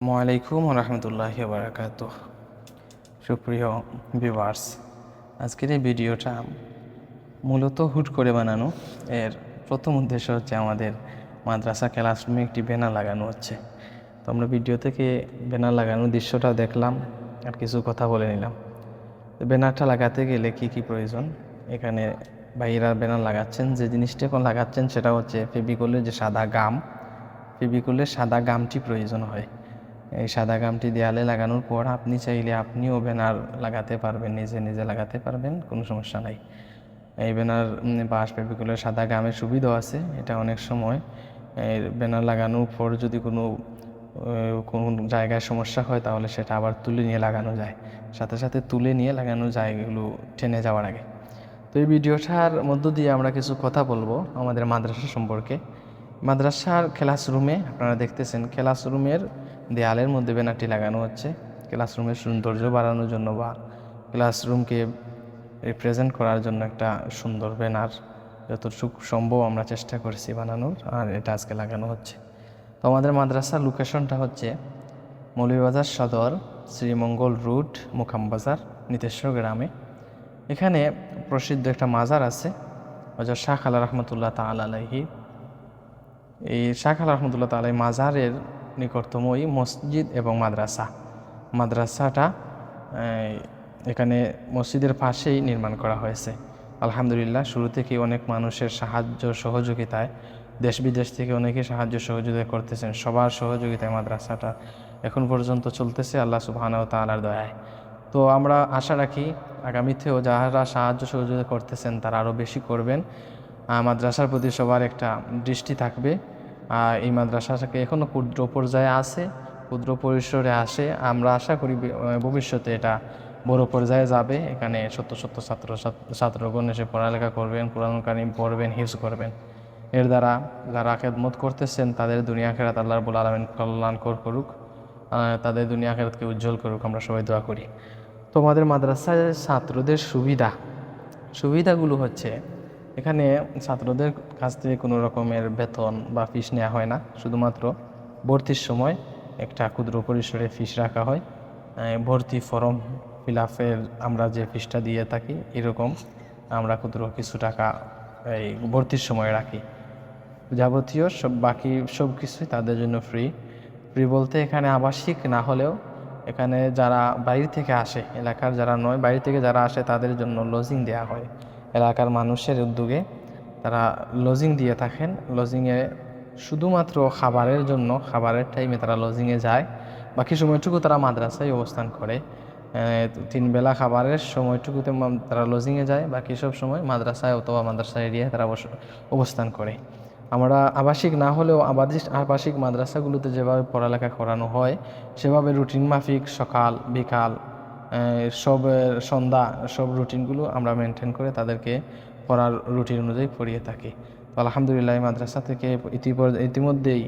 আসসালামাইকুম রহমতুল্লাহ বারাকাত সুপ্রিয় ভিউয়ার্স আজকের এই ভিডিওটা মূলত হুট করে বানানো। এর প্রথম উদ্দেশ্য হচ্ছে আমাদের মাদ্রাসা ক্লাসরুমে একটি ব্যানার লাগানো হচ্ছে। তো আমরা ভিডিও থেকে ব্যানার লাগানোর দৃশ্যটা দেখলাম আর কিছু কথা বলে নিলাম। তো ব্যানারটা লাগাতে গেলে কি কি প্রয়োজন? এখানে ভাইয়েরা ব্যানার লাগাচ্ছেন, যে জিনিসটা এখন লাগাচ্ছেন সেটা হচ্ছে ফেবিকলের যে সাদা গাম। ফেবিকলের সাদা গামটি প্রয়োজন হয়। এই সাদা গামটি দেয়ালে লাগানোর পর আপনি চাইলে আপনিও ব্যানার লাগাতে পারবেন, নিজে নিজে লাগাতে পারবেন, কোনো সমস্যা নাই। এই ব্যানার বাঁশ ফেবিকলের সাদা গামের সুবিধাও আছে, এটা অনেক সময় এই ব্যানার লাগানোর পর যদি কোনো কোনো জায়গায় সমস্যা হয় তাহলে সেটা আবার তুলে নিয়ে লাগানো যায়। সাথে সাথে তুলে নিয়ে লাগানো যায় এগুলো টেনে যাওয়ার আগে। তো এই ভিডিওটার মধ্য দিয়ে আমরা কিছু কথা বলব আমাদের মাদ্রাসা সম্পর্কে। মাদ্রাসার ক্লাসরুমে আপনারা দেখতেছেন ক্লাসরুমের দেয়ালের মধ্যে ব্যানারটি লাগানো হচ্ছে। ক্লাসরুমের সৌন্দর্য বাড়ানোর জন্য বা ক্লাসরুমকে রিপ্রেজেন্ট করার জন্য একটা সুন্দর ব্যানার যতটুকু সম্ভব আমরা চেষ্টা করেছি বানানোর, আর এটা আজকে লাগানো হচ্ছে। তো আমাদের মাদ্রাসার লোকেশনটা হচ্ছে মৌলভীবাজার সদর, শ্রীমঙ্গল রুট মুখামবাজার নিতেশ্বর গ্রামে। এখানে প্রসিদ্ধ একটা মাজার আছে হজর শাহ আল্লাহ রহমতুল্লাহ তাল এই শাহ আল্লাহ রহমতুল্লাহ তাল মাজারের নিকটতমই মসজিদ এবং মাদ্রাসা। মাদ্রাসাটা এখানে মসজিদের পাশেই নির্মাণ করা হয়েছে। আলহামদুলিল্লাহ, শুরু থেকেই অনেক মানুষের সাহায্য সহযোগিতায় দেশ বিদেশ থেকে অনেকে সাহায্য সহযোগিতা করতেছেন। সবার সহযোগিতায় মাদ্রাসাটা এখন পর্যন্ত চলতেছে আল্লাহ সুবহানাহু ওয়া তাআলার দয়ায়। তো আমরা আশা রাখি আগামীতেও যারা সাহায্য সহযোগিতা করতেছেন তারা আরও বেশি করবেন। মাদ্রাসার প্রতি সবার একটা দৃষ্টি থাকবে। এই মাদ্রাসা মাদ্রাসাটাকে এখনও ক্ষুদ্র পর্যায়ে আছে, ক্ষুদ্র পরিসরে আসে। আমরা আশা করি ভবিষ্যতে এটা বড় পর্যায়ে যাবে। এখানে সত্য সত্য ছাত্র ছাত্রগণ এসে পড়ালেখা করবেন, কোরআন কারিম পড়বেন, হিফজ করবেন। এর দ্বারা যারা খেদমত করতেছেন, তাদের দুনিয়া খেরাত আল্লাহ রবুল আলমিন কল্যাণকর করুক তাদের দুনিয়া খেরাতকে উজ্জ্বল করুক, আমরা সবাই দোয়া করি। তোমাদের মাদ্রাসায় ছাত্রদের সুবিধা, সুবিধাগুলো হচ্ছে এখানে ছাত্রদের কাছ থেকে কোনো রকমের বেতন বা ফিস নেওয়া হয় না। শুধুমাত্র ভর্তির সময় একটা ক্ষুদ্র পরিসরে ফিস রাখা হয়। ভর্তি ফর্ম ফিল আমরা যে ফিসটা দিয়ে থাকি, এরকম আমরা ক্ষুদ্র কিছু টাকা এই ভর্তির সময় রাখি। যাবতীয় সব বাকি সব কিছুই তাদের জন্য ফ্রি ফ্রি বলতে এখানে আবাসিক না হলেও এখানে যারা বাইরে থেকে আসে, এলাকার যারা নয়, বাইরে থেকে যারা আসে তাদের জন্য লজিং দেওয়া হয়। এলাকার মানুষের উদ্যোগে তারা লজিং দিয়ে থাকেন। লজিংয়ে শুধুমাত্র খাবারের জন্য, খাবারের টাইমে তারা লজিংয়ে যায়। বাকি সময়টুকু তারা মাদ্রাসায় অবস্থান করে। তিন বেলা খাবারের সময়টুকুতে তারা লজিংয়ে যায়। বাকি সব সময় মাদ্রাসায় অথবা মাদ্রাসা এরিয়ায় তারা অবস্থান করে। আমরা আবাসিক না হলেও আবাসিক আবাসিক মাদ্রাসাগুলোতে যেভাবে পড়ালেখা করানো হয়, সেভাবে রুটিন মাফিক সকাল, বিকাল সব সন্ধ্যা, সব রুটিনগুলো আমরা মেনটেন করে তাদেরকে পড়ার রুটিন অনুযায়ী পড়িয়ে থাকি। তো আলহামদুলিল্লাহ মাদ্রাসা থেকে ইতিপর, ইতিমধ্যেই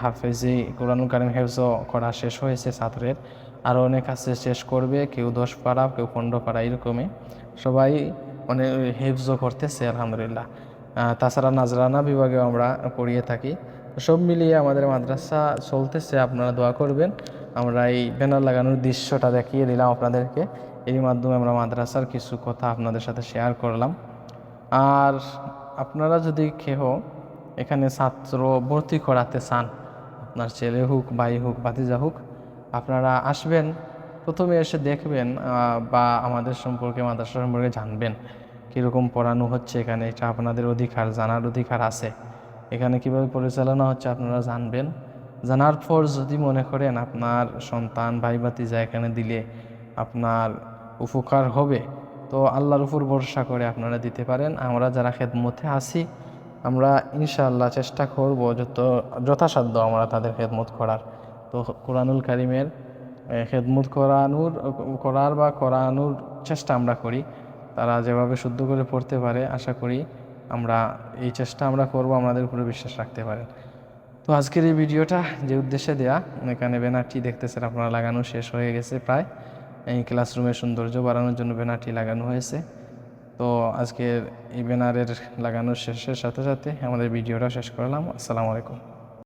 হাফেজি কোরআনুল কারিম হেফজ করা শেষ হয়েছে ছাত্রের। আরও অনেক আছে শেষ করবে, কেউ দশ পাড়া, কেউ পনেরো পাড়া, এরকমই। সবাই অনেক হেফজ করতেছে, আলহামদুলিল্লাহ। তাছাড়া নাজরানা বিভাগেও আমরা পড়িয়ে থাকি। সব মিলিয়ে আমাদের মাদ্রাসা চলতেছে, আপনারা দোয়া করবেন। আমরা এই ব্যানার লাগানোর দৃশ্যটা দেখিয়ে দিলাম আপনাদেরকে। এরই মাধ্যমে আমরা মাদ্রাসার কিছু কথা আপনাদের সাথে শেয়ার করলাম। আর আপনারা যদি কেহ এখানে ছাত্র ভর্তি করাতে চান, আপনার ছেলে হোক, ভাই হোক, ভাতিজা হোক, আপনারা আসবেন, প্রথমে এসে দেখবেন বা আমাদের সম্পর্কে, মাদ্রাসা সম্পর্কে জানবেন কীরকম পড়ানো হচ্ছে এখানে, এটা আপনাদের অধিকার, জানার অধিকার আছে। এখানে কীভাবে পরিচালনা হচ্ছে আপনারা জানবেন। জানার পর যদি মনে করেন আপনার সন্তান ভাই ভাতিজা এখানে দিলে আপনার উপকার হবে, তো আল্লাহর উপর ভরসা করে আপনারা দিতে পারেন। আমরা যারা খেদমতে আছি, আমরা ইনশাআল্লাহ চেষ্টা করব যত, যথাসাধ্য আমরা তাদের খেদমত করার। তো কোরআনুল কারিমের খেদমত করানোর, করার বা করানোর চেষ্টা আমরা করি। তারা যেভাবে শুদ্ধ করে পড়তে পারে, আশা করি আমরা এই চেষ্টা আমরা করব, আমাদের উপরে বিশ্বাস রাখতে পারেন। তো আজকের এই ভিডিওটা যে উদ্দেশ্যে দেয়া, এখানে ব্যানারটি দেখতেছেন, আপনারা লাগানো শেষ হয়ে গেছে প্রায়। এই ক্লাসরুমের সৌন্দর্য বাড়ানোর জন্য ব্যানারটি লাগানো হয়েছে। তো আজকের এই ব্যানারের লাগানোর শেষের সাথে সাথে আমাদের ভিডিওটা শেষ করলাম। আসসালামু আলাইকুম।